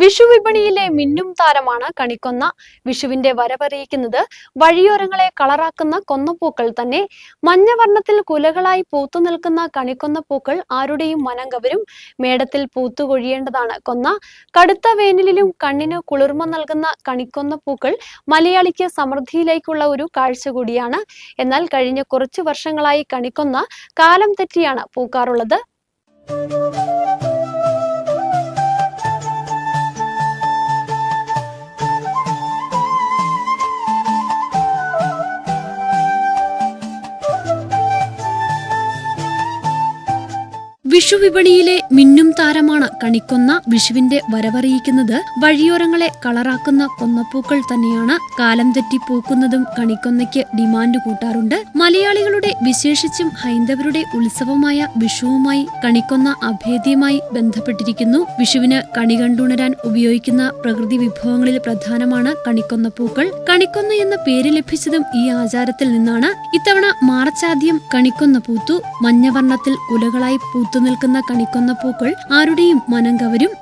വിഷു വിപണിയിലെ മിന്നും താരമാണ് കണിക്കൊന്ന. വിഷുവിന്റെ വരവറിയിക്കുന്നത് വഴിയോരങ്ങളെ കളറാക്കുന്ന കൊന്നപ്പൂക്കൾ തന്നെ. മഞ്ഞവർണത്തിൽ കുലകളായി പൂത്തു നിൽക്കുന്ന കണിക്കൊന്ന പൂക്കൾ ആരുടെയും മനം കവരും മേടത്തിൽ പൂത്തുകൊഴിയേണ്ടതാണ് കൊന്ന. കടുത്ത വേനലിലും കണ്ണിന് കുളിർമ നൽകുന്ന കണിക്കൊന്ന പൂക്കൾ മലയാളിക്ക് സമൃദ്ധിയിലേക്കുള്ള ഒരു കാഴ്ച കൂടിയാണ്. എന്നാൽ കഴിഞ്ഞ കുറച്ചു വർഷങ്ങളായി കണിക്കൊന്ന കാലം തെറ്റിയാണ് പൂക്കാറുള്ളത്. വിഷു വിപണിയിലെ മിന്നും താരമാണ് കണിക്കൊന്ന. വിഷുവിന്റെ വരവറിയിക്കുന്നത് വഴിയോരങ്ങളെ കളറാക്കുന്ന കൊന്നപ്പൂക്കൾ തന്നെയാണ്. കാലം തെറ്റി പൂക്കുന്നതും കണിക്കൊന്നയ്ക്ക് ഡിമാൻഡ് കൂട്ടാറുണ്ട്. മലയാളികളുടെ വിശേഷിച്ചും ഹൈന്ദവരുടെ ഉത്സവമായ വിഷുവുമായി കണിക്കൊന്ന അഭേദ്യമായി ബന്ധപ്പെട്ടിരിക്കുന്നു. വിഷുവിന് കണി കണ്ടുണരാൻ ഉപയോഗിക്കുന്ന പ്രകൃതി വിഭവങ്ങളിൽ പ്രധാനമാണ് കണിക്കൊന്ന പൂക്കൾ കണിക്കൊന്ന എന്ന പേര് ലഭിച്ചതും ഈ ആചാരത്തിൽ നിന്നാണ്. ഇത്തവണ മാർച്ചാദ്യം കണിക്കൊന്ന പൂത്തു. മഞ്ഞവർണത്തിൽ കുലകളായി പൂത്തു നിൽക്കുന്ന കണിക്കൊന്ന പൂക്കൾ ആരുടെയും മനം കവരും.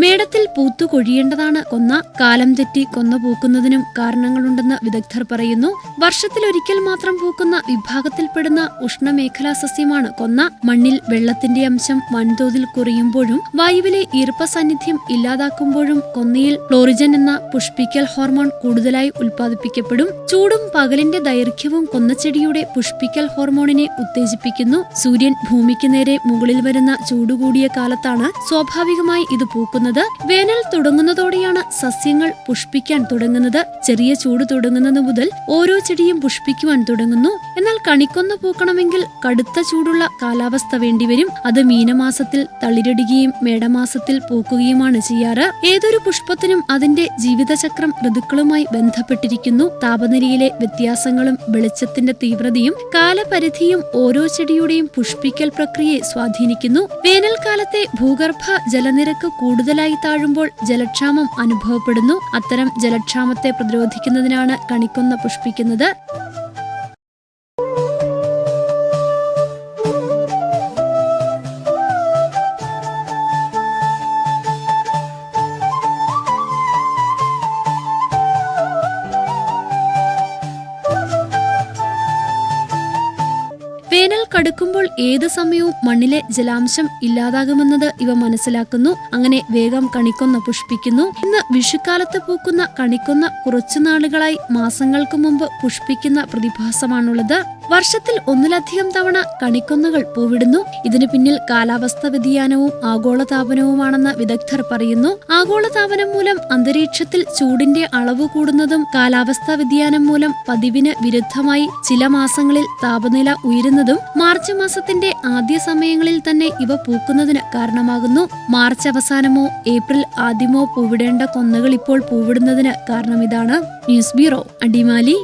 മേടത്തിൽ പൂത്തു കൊഴിയേണ്ടതാണ് കൊന്ന കാലം തെറ്റി കൊന്ന പൂക്കുന്നതിനും കാരണങ്ങളുണ്ടെന്ന് വിദഗ്ധർ പറയുന്നു. വർഷത്തിലൊരിക്കൽ മാത്രം പൂക്കുന്ന വിഭാഗത്തിൽപ്പെടുന്ന ഉഷ്ണമേഖലാ സസ്യമാണ് കൊന്ന. മണ്ണിൽ വെള്ളത്തിന്റെ അംശം വൻതോതിൽ കുറയുമ്പോഴും വായുവിലെ ഈർപ്പ സാന്നിധ്യം ഇല്ലാതാക്കുമ്പോഴും കൊന്നയിൽ ക്ലോറിജൻ എന്ന പുഷ്പിക്കൽ ഹോർമോൺ കൂടുതലായി ഉൽപ്പാദിപ്പിക്കപ്പെടും. ചൂടും പകലിന്റെ ദൈർഘ്യവും കൊന്നച്ചെടിയുടെ പുഷ്പിക്കൽ ഹോർമോണിനെ ഉത്തേജിപ്പിക്കുന്നു. സൂര്യൻ ഭൂമിക്ക് നേരെ മുകളിൽ വരുന്ന ചൂടുകൂടിയ കാലത്താണ് സ്വാഭാവികമായി ഇത് പൂക്കുന്നത്. വേനൽ തുടങ്ങുന്നതോടെയാണ് സസ്യങ്ങൾ പുഷ്പിക്കാൻ തുടങ്ങുന്നത്. ചെറിയ ചൂട് തുടങ്ങുന്നത് മുതൽ ഓരോ ചെടിയും പുഷ്പിക്കുവാൻ തുടങ്ങുന്നു. എന്നാൽ കണിക്കൊന്ന പൂക്കണമെങ്കിൽ കടുത്ത ചൂടുള്ള കാലാവസ്ഥ വേണ്ടിവരും. അത് മീനമാസത്തിൽ തളിരിടുകയും മേടമാസത്തിൽ പൂക്കുകയുമാണ് ചെയ്യാറ്. ഏതൊരു പുഷ്പത്തിനും അതിന്റെ ജീവിതചക്രം ഋതുക്കളുമായി ബന്ധപ്പെട്ടിരിക്കുന്നു. താപനിലയിലെ വ്യത്യാസങ്ങളും വെളിച്ചത്തിന്റെ തീവ്രതയും കാലപരിധിയും ഓരോ ചെടിയുടെയും പുഷ്പിക്കൽ പ്രക്രിയയെ സ്വാധീനിക്കുന്നു. വേനൽക്കാലത്തെ ഭൂഗർഭ ജലനിരക്ക് കൂടുതലായി താഴുമ്പോൾ ജലക്ഷാമം അനുഭവപ്പെടുന്നു. അത്തരം ജലക്ഷാമത്തെ പ്രതിരോധിക്കുന്നതിനാണ് കണിക്കൊന്ന പുഷ്പിക്കുന്നത്. കടുക്കുമ്പോൾ ഏത് സമയവും മണ്ണിലെ ജലാംശം ഇല്ലാതാകുമെന്നത് ഇവ മനസ്സിലാക്കുന്നു. അങ്ങനെ വേഗം കണിക്കൊന്ന പുഷ്പിക്കുന്നു. ഇന്ന് വിഷുക്കാലത്ത് പൂക്കുന്ന കണിക്കൊന്ന കുറച്ചു നാളുകളായി മാസങ്ങൾക്ക് മുമ്പ് പുഷ്പിക്കുന്ന പ്രതിഭാസമാണുള്ളത്. വർഷത്തിൽ ഒന്നിലധികം തവണ കണിക്കൊന്നകൾ പൂവിടുന്നു. ഇതിനു പിന്നിൽ കാലാവസ്ഥ വ്യതിയാനവും ആഗോളതാപനവുമാണെന്ന് വിദഗ്ധർ പറയുന്നു. ആഗോളതാപനം മൂലം അന്തരീക്ഷത്തിൽ ചൂടിന്റെ അളവ് കൂടുന്നതും കാലാവസ്ഥാ വ്യതിയാനം മൂലം പതിവിന് വിരുദ്ധമായി ചില മാസങ്ങളിൽ താപനില ഉയരുന്നതും മാർച്ച് മാസത്തിന്റെ ആദ്യ സമയങ്ങളിൽ തന്നെ ഇവ പൂക്കുന്നതിന് കാരണമാകുന്നു. മാർച്ച് അവസാനമോ ഏപ്രിൽ ആദ്യമോ പൂവിടേണ്ട കൊന്നകൾ ഇപ്പോൾ പൂവിടുന്നതിന് കാരണം ഇതാണ് ന്യൂസ് ബ്യൂറോ അടിമാലി.